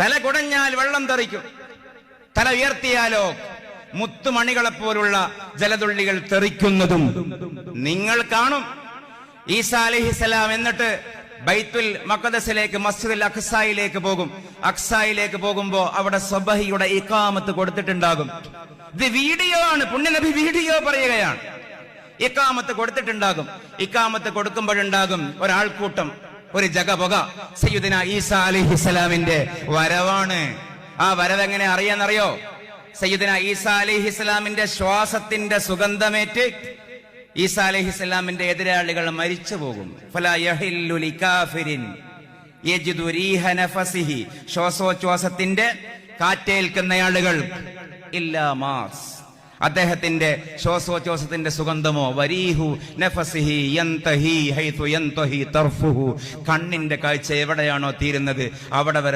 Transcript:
തല കുടഞ്ഞാൽ വെള്ളം തെറിക്കും. തല ഉയർത്തിയാലോ മുത്തുമണികളെ പോലുള്ള ജലതുള്ളികൾ തെറിക്കുന്നതും നിങ്ങൾ കാണും. ഈസാ അലഹിസലാം എന്നിട്ട് ബൈത്തുൽ മക്കദസിലേക്ക് മസ്ജിദുൽ അഖ്സായിലേക്ക് പോകും. അക്സായിലേക്ക് പോകുമ്പോ അവിടെ സ്വബഹിയുടെ ഇക്കാമത്ത് കൊടുത്തിട്ടുണ്ടാകും. ഇത് വീഡിയോ ആണ്. പുണ്യനബി വീഡിയോ പറയുകയാണ്. ഇക്കാമത്ത് കൊടുത്തിട്ടുണ്ടാകും. ഇക്കാമത്ത് കൊടുക്കുമ്പോഴുണ്ടാകും ഒരാൾക്കൂട്ടം. ഒരു ജഗപുക. സയ്യുദിന ഈസാ അലിഹിസ്ലാമിന്റെ വരവാണ്. ആ വരവ് എങ്ങനെ അറിയാന്നറിയോ? സയ്യുദിന ഈസാ അലിഹിസ്ലാമിന്റെ ശ്വാസത്തിന്റെ സുഗന്ധമേറ്റ് ഈസാ അലിഹിസ്ലാമിന്റെ എതിരാളികൾ മരിച്ചു പോകും. ശ്വാസോച്ഛ്വാസത്തിന്റെ കാറ്റേൽക്കുന്ന ആളുകൾ ഇല്ലാ മാസ് അദ്ദേഹത്തിന്റെ ശ്വാസോച്ഛ്വാസത്തിന്റെ സുഗന്ധമോ? വരീഹു നഫസിഹി യന്തഹി ഹൈതു യന്തഹി തർഫുഹു. കണ്ണിന്റെ കാഴ്ച എവിടെയാണോ തീരുന്നത് അവിടെ വരെ